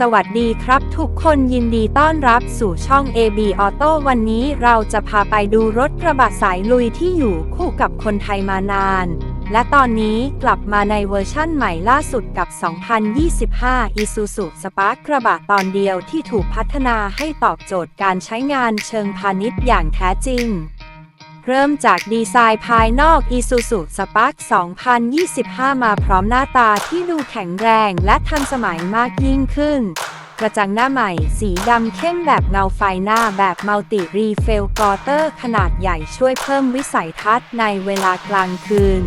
สวัสดีครับทุกคนยินดีต้อนรับสู่ช่อง AB Auto วันนี้เราจะพาไปดูรถกระบะสายลุยที่อยู่คู่กับคนไทยมานาน และตอนนี้กลับมาในเวอร์ชั่นใหม่ล่าสุดกับ 2025 Isuzu Spark กระบะตอนเดียวที่ถูกพัฒนาให้ตอบโจทย์การใช้งานเชิงพาณิชย์อย่างแท้จริง เริ่มจากดีไซน์ภายนอก Isuzu Spark 2025 มาพร้อมหน้าตาที่ดูแข็งแรงและทันสมัยมากยิ่งขึ้น กระจังหน้าใหม่ สีดำเข้มแบบเงาไฟหน้าแบบมัลติรีเฟลกอเตอร์ขนาดใหญ่ช่วยเพิ่มวิสัยทัศน์ในเวลากลางคืน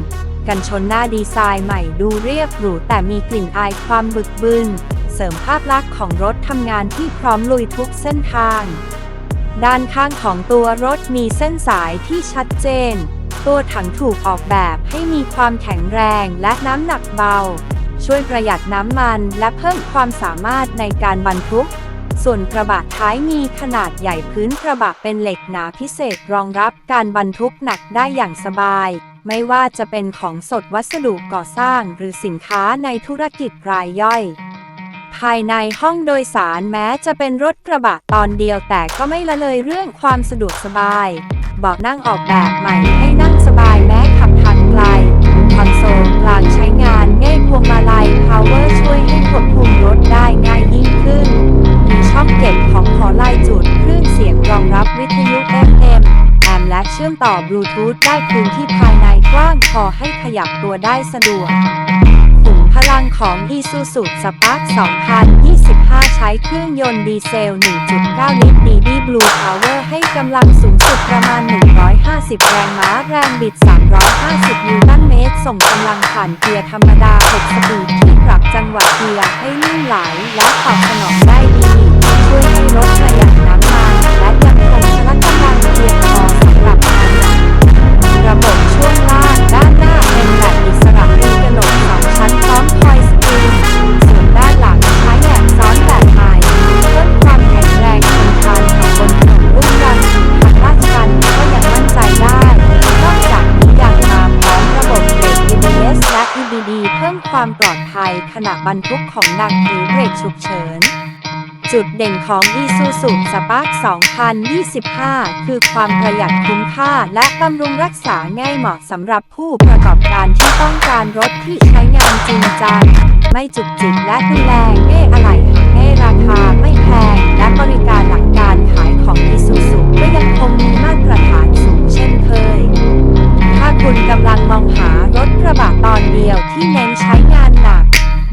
กันชนหน้าดีไซน์ใหม่ดูเรียบหรูแต่มีกลิ่นอายความบึกบึนเสริมภาพลักษณ์ของรถทำงานที่พร้อมลุยทุกเส้นทาง ด้านข้างของตัวรถมีเส้นสายที่ชัดเจน ตัวถังถูกออกแบบให้มีความแข็งแรงและน้ำหนักเบา ช่วยประหยัดน้ำมันและเพิ่มความสามารถในการบรรทุก ส่วนกระบะท้ายมีขนาดใหญ่พื้นกระบะเป็นเหล็กหนาพิเศษรองรับการบรรทุกหนักได้อย่างสบาย ไม่ว่าจะเป็นของสดวัสดุก่อสร้างหรือสินค้าในธุรกิจรายย่อย ภายในห้องโดยสารแม้จะเป็นรถกระบะตอนเดียวแต่ก็ไม่ละเลยเรื่องความสะดวกสบายเบาะนั่งออกแบบใหม่ให้นั่งสบายแม้ขับทางไกลคอนโซลกลางใช้งานง่ายพวงมาลัย power ช่วยให้ควบคุมรถได้ง่ายยิ่งขึ้น มีช่องเก็บของขอลายจุดเครื่องเสียงรองรับวิทยุ FM แอมและเชื่อมต่อบลูทูธได้พื้นที่ภายในกว้างพอให้ขยับตัวได้สะดวก พลังของ Isuzu Spark 2025 ใช้เครื่องยนต์ดีเซล 1.9 ลิตร DD Blue Power ให้กำลังสูงสุดประมาณ 150 แรงม้า แรงบิด 350 นิวตันเมตร ส่งกำลังผ่านเกียร์ธรรมดา 6 สปีดที่ปรับจังหวะเกียร์ให้ลื่นไหล และตอบสนองได้ดี ความปลอดภัยขณะบรรทุกของหนักหรือเบรกฉุกเฉิน จุดเด่นของ Isuzu Spark 2025 คือความประหยัดคุ้มค่าและบำรุงรักษาง่ายเหมาะสำหรับผู้ประกอบการที่ต้องการรถที่ใช้งานจริงจัง ไม่จุกจิกและดูแลง่ายอะไหล่หาง่ายราคาไม่ เดี่ยวที่เน้นใช้งานหนัก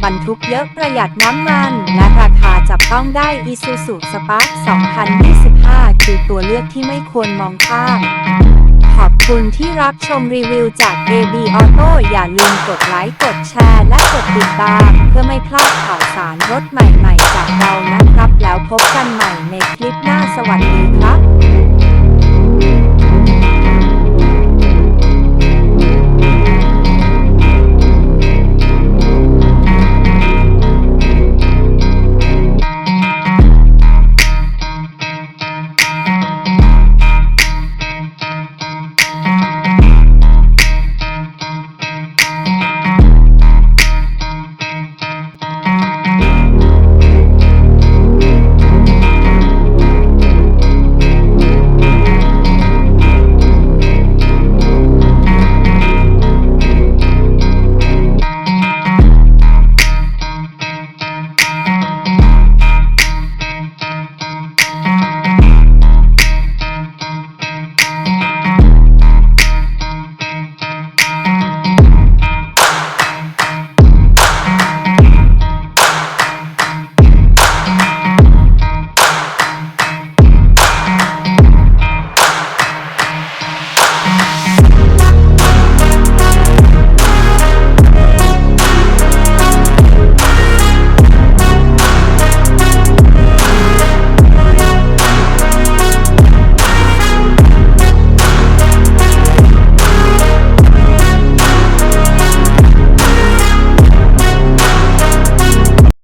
บรรทุกเยอะประหยัดน้ำมัน และราคาจับต้องได้ Isuzu Spark 2025 คือตัวเลือกที่ไม่ควรมองข้ามขอบคุณที่รับชมรีวิวจาก AB Auto อย่าลืมกดไลค์ กดแชร์ และกดติดตาม เพื่อไม่พลาดข่าวสารรถใหม่